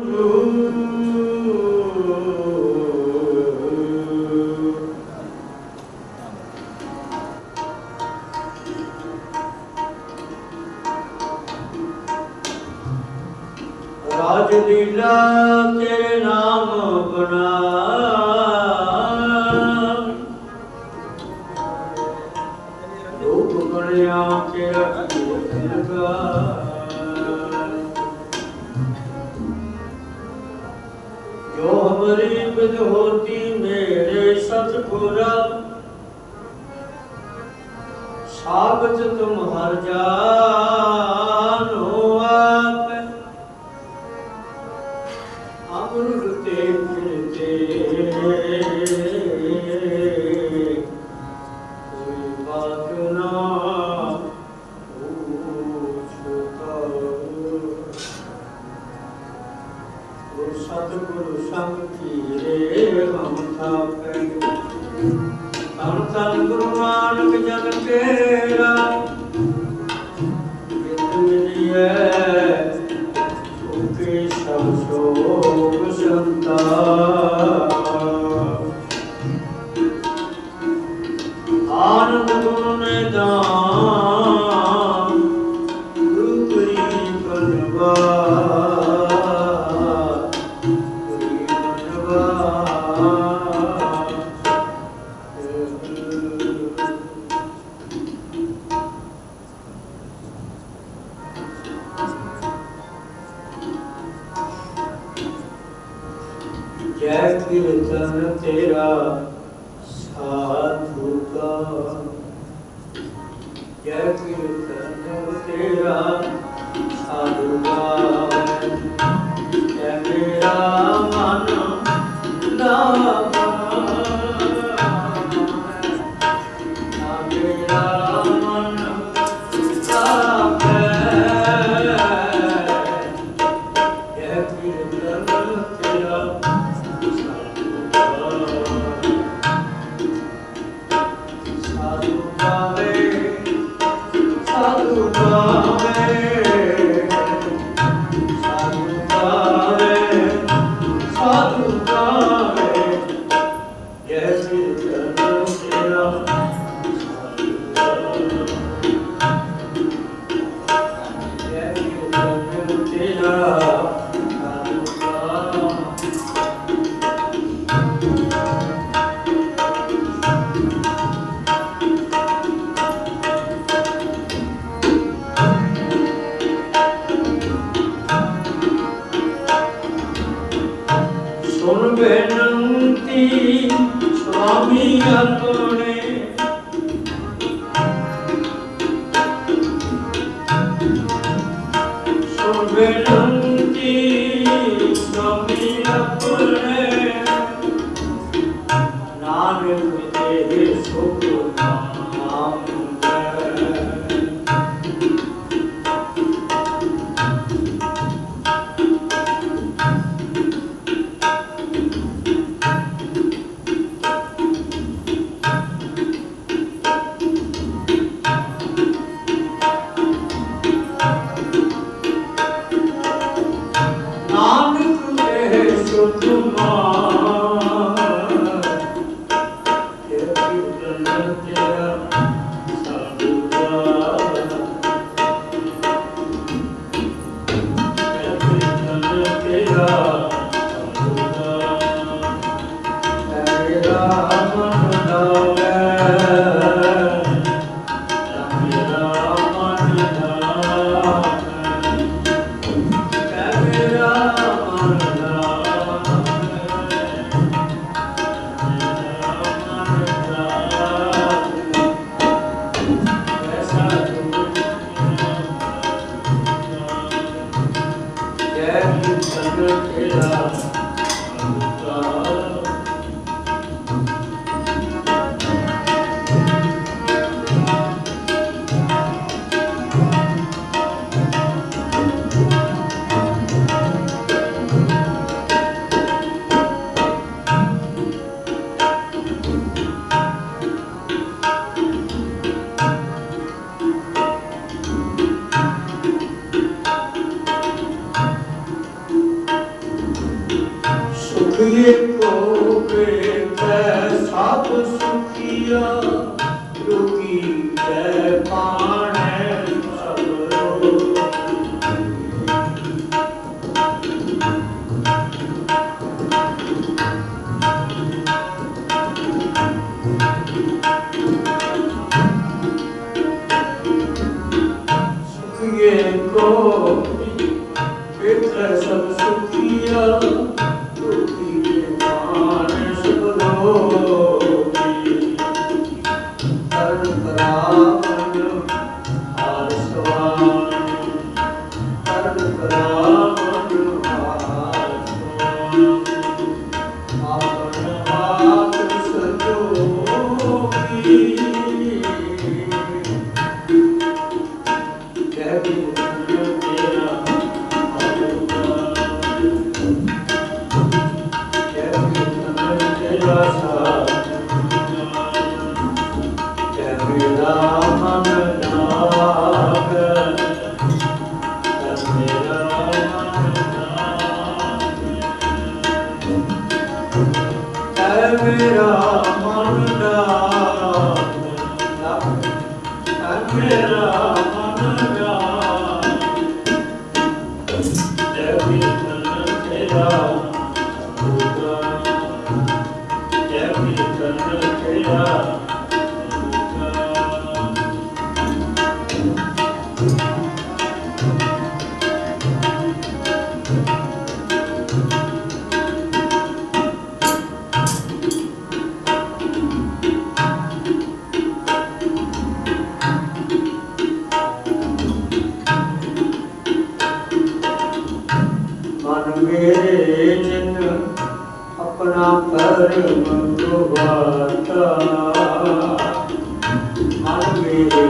Ooh. ਗੁਰਬ। ਸਾਬਤ ਤੁਮ ਜਾ ਜੈ ਕਿਰਤਨ ਤੇਰਾ ਸਾਧੂ ਕਾ। ਜੈ ਕਿਰਤਨ ਤੇਰਾ ਸਾਧੂ ਕਾ। 감사합니다. சங்கத்திலா 또 ਮੇਰਾ ਮਨ ਨਾਗ ਜੈ ਮੇਰਾ ਮਨ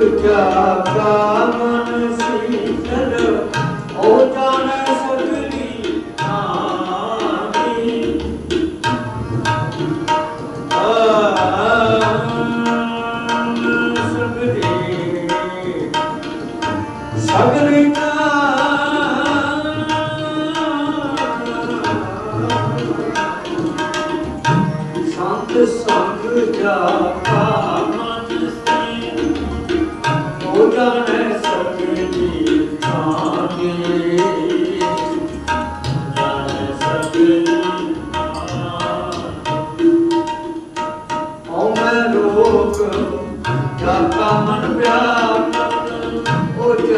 क्या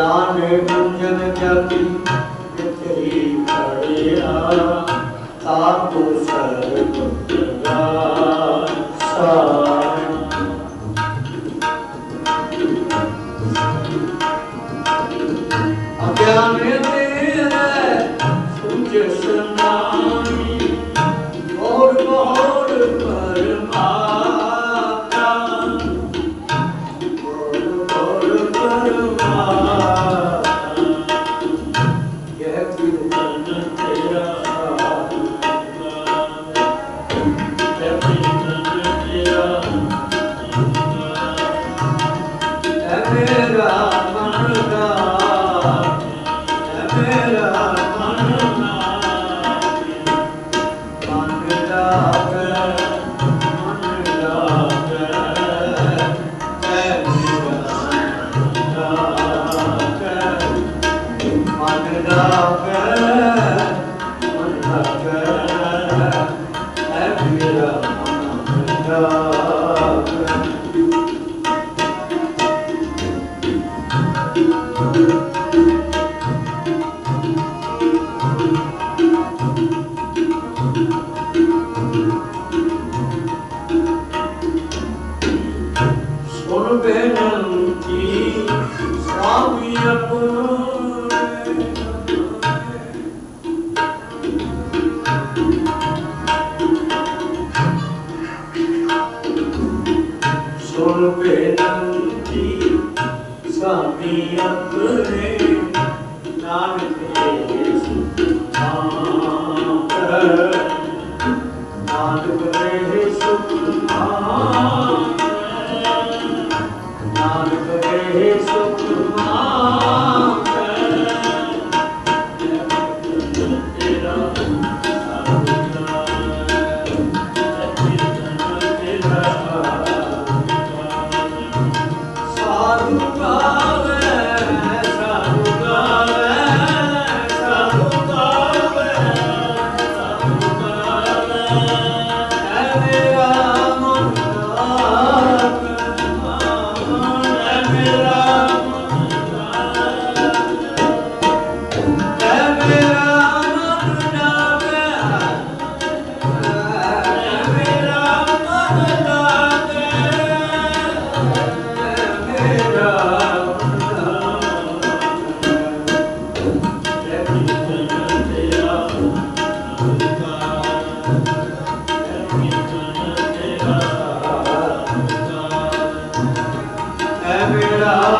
ਗਿਆਨ ਗੁੰਜਨ ਜਾਤੀ ਵਿਚਰੀ ਖੜਿਆ ਤਾਂ ਕੋ ਸਰਬ ਪੁੱਤਰਾ ਸਾ ਅਗਿਆਨ ਸੁਣ ਬੇਨਤੀ ਸਾਮੀ ਆਪਣੇ ਨਾਨਕ ਦੇ ਸੁਖਾਂ ਕਰ ਨਾਨਕ ਦੇ ਸੁਖਾਂ ਨਾਨਕ ਦੇ ਸੁਖਾਂ Every love.